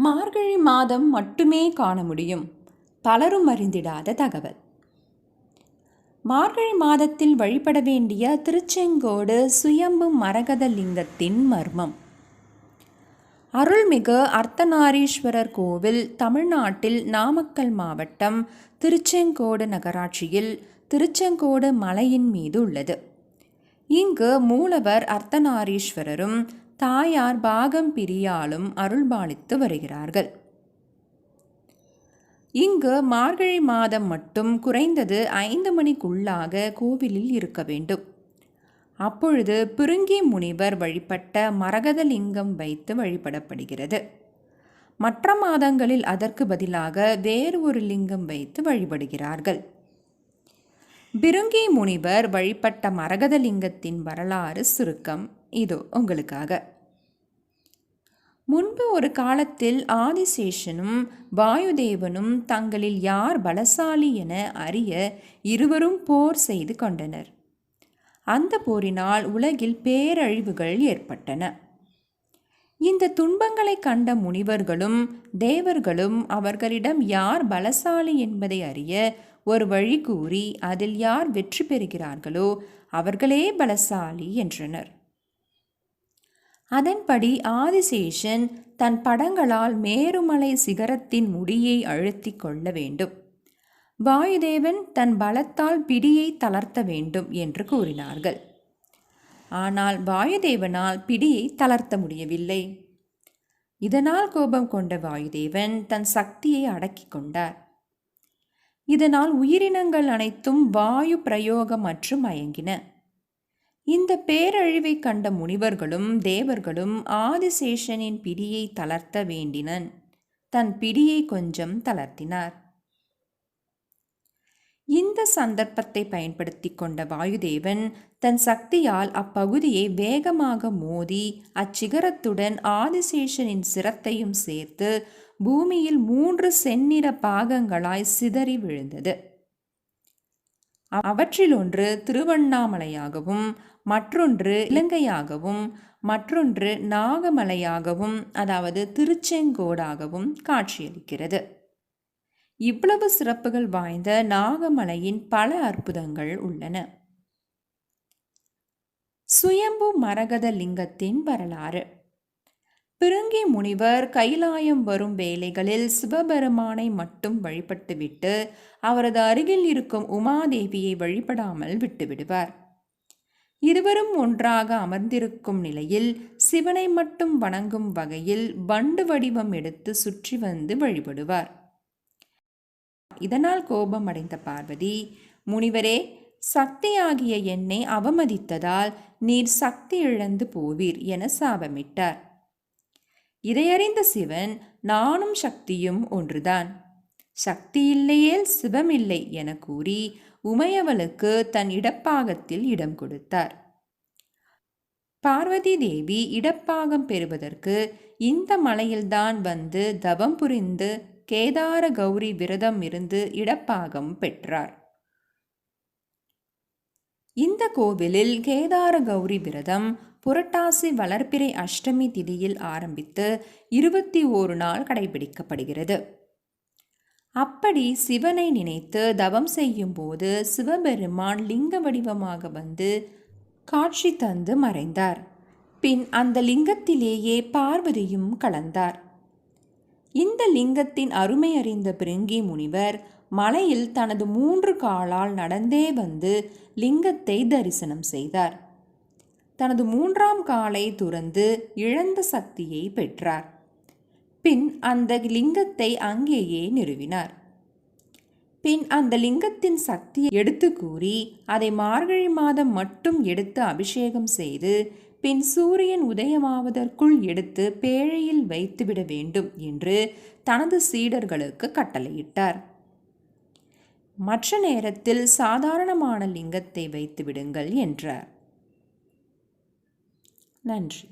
மார்கழி மாதம் மட்டுமே காண முடியும். பலரும் அறிந்திடாத தகவல். மார்கழி மாதத்தில் வழிபட வேண்டிய திருச்செங்கோடு சுயம்பு மரகத லிங்கத்தின் மர்மம். அருள்மிகு அர்த்தநாரீஸ்வரர் கோவில் தமிழ்நாட்டில் நாமக்கல் மாவட்டம் திருச்செங்கோடு நகராட்சியில் திருச்செங்கோடு மலையின் மீது உள்ளது. இங்கு மூலவர் அர்த்தநாரீஸ்வரரும் தாயார் பாகம் பிரியாலும் அருள்பாலித்து வருகிறார்கள். இங்கு மார்கழி மாதம் மட்டும் குறைந்தது ஐந்து மணிக்குள்ளாக கோவிலில் இருக்க வேண்டும். அப்பொழுது பிருங்கி முனிவர் வழிபட்ட மரகதலிங்கம் வைத்து வழிபடப்படுகிறது. மற்ற மாதங்களில் அதற்கு பதிலாக வேறு ஒரு லிங்கம் வைத்து வழிபடுகிறார்கள். பிருங்கி முனிவர் வழிபட்ட மரகதலிங்கத்தின் வரலாறு சுருக்கம். இதோ உங்களுக்காக. முன்பு ஒரு காலத்தில் ஆதிசேஷனும் வாயுதேவனும் தங்களில் யார் பலசாலி என அறிய இருவரும் போர் செய்து கொண்டனர். அந்த போரினால் உலகில் பேரழிவுகள் ஏற்பட்டன. இந்த துன்பங்களை கண்ட முனிவர்களும் தேவர்களும் அவர்களிடம் யார் பலசாலி என்பதை அறிய ஒரு வழி கூறி அதில் யார் வெற்றி பெறுகிறார்களோ அவர்களே பலசாலி என்றனர். அதன்படி ஆதிசேஷன் தன் படங்களால் மேருமலை சிகரத்தின் முடியை அழுத்தி கொள்ள வேண்டும். வாயுதேவன் தன் பலத்தால் பிடியை தளர்த்த வேண்டும் என்று கூறினார்கள். ஆனால் வாயுதேவனால் பிடியை தளர்த்த முடியவில்லை. இதனால் கோபம் கொண்ட வாயுதேவன் தன் சக்தியை அடக்கி கொண்டார். இதனால் உயிரினங்கள் அனைத்தும் வாயு பிரயோகம் மற்றும் மயங்கின. இந்த பேரழிவை கண்ட முனிவர்களும் தேவர்களும் ஆதிசேஷனின் பிடியை தளர்த்த வேண்டினன். தன் பிடியை கொஞ்சம் தளர்த்தினார். இந்த சந்தர்ப்பத்தை பயன்படுத்தி கொண்ட வாயுதேவன் தன் சக்தியால் அப்பகுதியை வேகமாக மோதி அச்சிகரத்துடன் ஆதிசேஷனின் சிரத்தையும் சேர்த்து பூமியில் மூன்று செந்நிற பாகங்களாய் சிதறி விழுந்தது. அவற்றில் ஒன்று திருவண்ணாமலையாகவும் மற்றொன்று இலங்கையாகவும் மற்றொன்று நாகமலையாகவும் அதாவது திருச்செங்கோடாகவும் காட்சியளிக்கிறது. இவ்வளவு சிறப்புகள் வாய்ந்த நாகமலையின் பல அற்புதங்கள் உள்ளன. சுயம்பு மரகத லிங்கத்தின் வரலாறு. பிருங்கி முனிவர் கைலாயம் வரும் வேலைகளில் சிவபெருமானை மட்டும் வழிபட்டுவிட்டு அவரது அருகில் இருக்கும் உமாதேவியை வழிபடாமல் விட்டுவிடுவார். இருவரும் ஒன்றாக அமர்ந்திருக்கும் நிலையில் சிவனை மட்டும் வணங்கும் வகையில் வண்டு வடிவம் எடுத்து சுற்றி வந்து வழிபடுவார். இதனால் கோபமடைந்த பார்வதி முனிவரே சக்தியாகிய என்னை அவமதித்ததால் நீர் சக்தி இழந்து போவீர் என சாபமிட்டார். இதையறிந்த சிவன் நானும் சக்தியும் ஒன்றுதான். சக்தி இல்லையேல் சிவமில்லை என கூறி உமையவளுக்கு தன் இடப்பாகத்தில் இடம் கொடுத்தார். பார்வதி தேவி இடப்பாகம் பெறுவதற்கு இந்த மலையில்தான் வந்து தவம் புரிந்து கேதார கௌரி விரதம் இருந்து இடப்பாகம் பெற்றார். இந்த கோவிலில் கேதார கௌரி விரதம் புரட்டாசி வளர்ப்பிறை அஷ்டமி திதியில் ஆரம்பித்து இருபத்தி ஓரு நாள் கடைபிடிக்கப்படுகிறது. அப்படி சிவனை நினைத்து தவம் செய்யும் போது சிவபெருமான் லிங்க வடிவமாக வந்து காட்சி தந்து மறைந்தார். பின் அந்த லிங்கத்திலேயே பார்வதியும் கலந்தார். இந்த லிங்கத்தின் அருமை அறிந்த பிருங்கி முனிவர் மலையில் தனது மூன்று காலால் நடந்தே வந்து லிங்கத்தை தரிசனம் செய்தார். தனது மூன்றாம் காலை துறந்து இழந்த சக்தியை பெற்றார். பின் அந்த லிங்கத்தை அங்கேயே நிறுவினார். பின் அந்த லிங்கத்தின் சக்தியை எடுத்து கூறி அதை மார்கழி மாதம் மட்டும் எடுத்து அபிஷேகம் செய்து பின் சூரியன் உதயமாவதற்குள் எடுத்து பேழையில் வைத்துவிட வேண்டும் என்று தனது சீடர்களுக்கு கட்டளையிட்டார். மற்ற நேரத்தில் சாதாரணமான லிங்கத்தை வைத்து விடுங்கள் என்றார். lunch